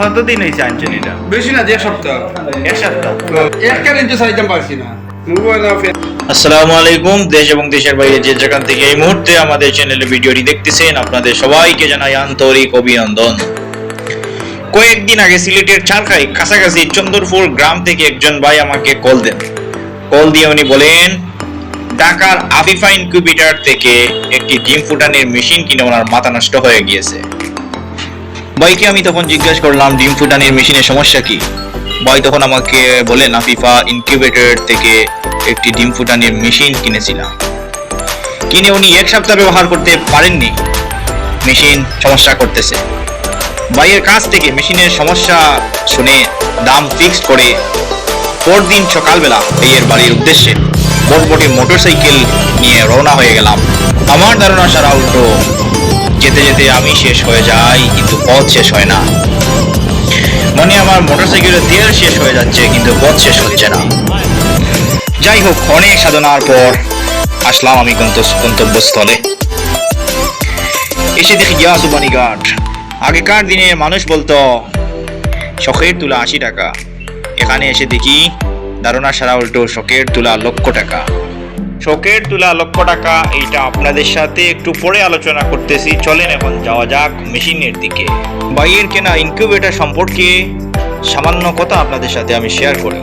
কতদিন হয়েছে আনছেন এটা বেশি না যে এক সপ্তাহ। এক সপ্তাহ? একটা রেঞ্জে চাইতাম পারছি না। আসসালামু আলাইকুম দেশ এবং দেশের বাইরে যে যেখান থেকে এই মুহূর্তে আমাদের চ্যানেলে ভিডিওটি দেখতেছেন আপনাদের সবাইকে জানাই আন্তরিক অভিনন্দন। কয়েকদিন আগে সিলেটের চারখাই কাছাকাছি চন্দরপুর গ্রাম থেকে একজন ভাই আমাকে কল দেন। কল দিয়ে উনি বলেন ঢাকার আফিফা ইনকিউবেটর থেকে একটি ডিম ফুটানোর মেশিন কিনে ওনার মাথা নষ্ট হয়ে গিয়েছে। ভাইকে আমি তখন জিজ্ঞাসা করলাম, ডিম ফুটানির মেশিনের সমস্যা কি? ভাই তখন আমাকে বলেন আফিফা ইনকিউবেটর থেকে একটি ডিম ফুটানির মেশিন কিনেছিলাম। কিনে উনি এক সপ্তাহ ব্যবহার করতে পারেননি। মেশিন সমস্যা করতেছে। ভাইয়ের কাছ থেকে মেশিনের সমস্যা শুনে দাম ফিক্সড করে পরদিন সকালবেলা ভাইয়ের বাড়ির উদ্দেশ্যে বটবটি মোটরসাইকেল নিয়ে রওনা হয়ে গেলাম। আমার ধারণা সারা উল্টো যেতে যেতে আমি শেষ হয়ে যাই, কিন্তু পথ শেষ হয় না। মনে আমার মোটরসাইকেলের তেল শেষ হয়ে যাচ্ছে, কিন্তু পথ শেষ হচ্ছে না। যাই হোক, অনেক সাধনার পর আসলাম আমি গন্ত- গন্তব্যস্থলে। এসে দেখি গিয়াসুবানি ঘাট। আগেকার দিনে মানুষ বলতো, শখের তুলা আশি টাকা। এখানে এসে দেখি ধারণা সারা উল্টো, শখের তুলা লক্ষ টাকা। শোকের তুলা লক্ষ টাকা, এইটা আপনাদের সাথে একটু পরে আলোচনা করতেছি। চলেন এখন যাওয়া যাক মেশিনের দিকে। বাইয়ের কেনা ইনকিউবেটর সম্পর্কে সামান্য কথা আপনাদের সাথে আমি শেয়ার করি।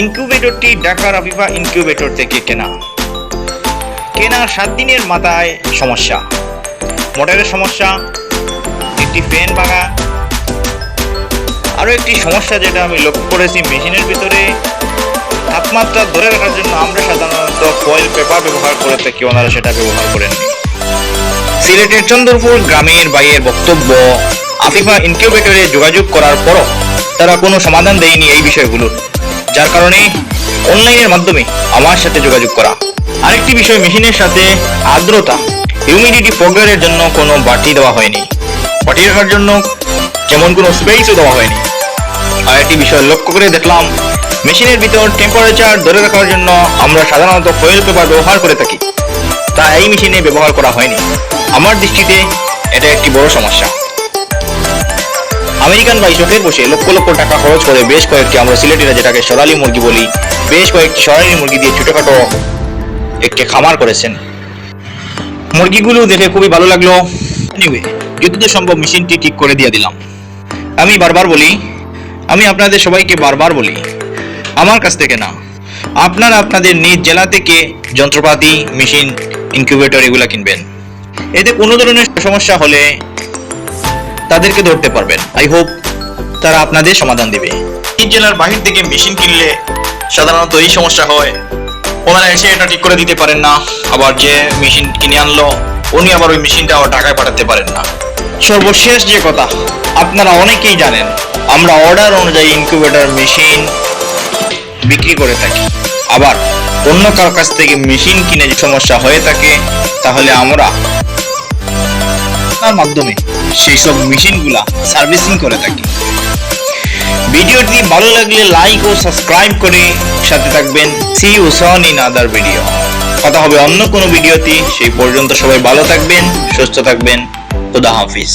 ইনকিউবেটরটি ঢাকার আফিফা ইনকিউবেটর থেকে কেনা। কেনার সাত দিনের মাথায় সমস্যা। মোটরের সমস্যা, একটি ফ্যান ভাঙা। আরও একটি সমস্যা যেটা আমি লক্ষ্য করেছি, মেশিনের ভিতরে তাপমাত্রা ধরে রাখার জন্য আমরা সাধারণত ফয়েল পেপার ব্যবহার করে থাকি, ওনারা সেটা ব্যবহার করেন। সিলেটের চন্দ্রপুর গ্রামের বাইয়ের বক্তব্য আফিফা ইনকিউবেটরে যোগাযোগ করার পরও তারা কোনো সমাধান দেয়নি এই বিষয়গুলোর যার কারণে অনলাইনের মাধ্যমে আমার সাথে যোগাযোগ করা। আরেকটি বিষয়, মেশিনের সাথে আর্দ্রতা হিউমিডিটি ফগারের জন্য কোনো বাটি দেওয়া হয়নি। বাটি রাখার জন্য যেমন কোনো স্পেসও দেওয়া হয়নি। আর একটি বিষয় লক্ষ্য করে দেখলাম মেশিনের ভিতর টেম্পারেচার ধরে রাখার জন্য আমরা সাধারণত ফয়েল পেপার ব্যবহার করে থাকি। তা এই মেশিনে ব্যবহার করা হয়নি। আমার দৃষ্টিতে এটা একটি বড় সমস্যা। আমেরিকান ভাই চোখের বসে লক্ষ লক্ষ টাকা খরচ করে বেশ কয়েকটি আমরা সিলেটিরা যেটাকে সরালি মুরগি বলি, বেশ কয়েকটি সরালি মুরগি দিয়ে ছোটখাটো একটি খামার করেছেন। মুরগিগুলো দেখে খুবই ভালো লাগল। এনিওয়ে যতদূর সম্ভব মেশিনটি ঠিক করে দিয়ে দিলাম। আমি বারবার বলি, আমি আপনাদের সবাইকে বারবার বলি আমার কাছ থেকে না। আপনারা আপনাদের নিজ জেলা থেকে যন্ত্রপাতি, মেশিন ইনকিউবেটর এগুলো কিনবেন। এতে কোনো ধরনের সমস্যা হলে তাদেরকে ধরতে পারবেন। আই হোপ তারা আপনাদের সমাধান দেবে। নিজ জেলার বাহির থেকে মেশিন কিনলে সাধারণত এই সমস্যা হয়। ওনারা এসে এটা ঠিক করে দিতে পারেন না। আবার যে মেশিন কিনে আনলো, উনি আবার ওই মেশিনটা আবার টাকায় পাঠাতে পারেন না। সর্বশেষ যে কথা, আপনারা অনেকেই জানেন, আমরা অর্ডার অনুযায়ী ইনকিউবেটর মেশিন বিক্রি করে থাকি। আবার অন্য কারও কাছ থেকে মেশিন কিনে যে সমস্যা হয়ে থাকে, তাহলে আমরা তার মাধ্যমে সেই সব মেশিনগুলা সার্ভিসিং করে থাকি। ভিডিওটি ভালো লাগলে লাইক ও সাবস্ক্রাইব করে সাথে থাকবেন। See you soon in other video কথা হবে অন্য কোনো ভিডিওতে। সেই পর্যন্ত সবাই ভালো থাকবেন, সুস্থ থাকবেন। খুদা হাফিজ।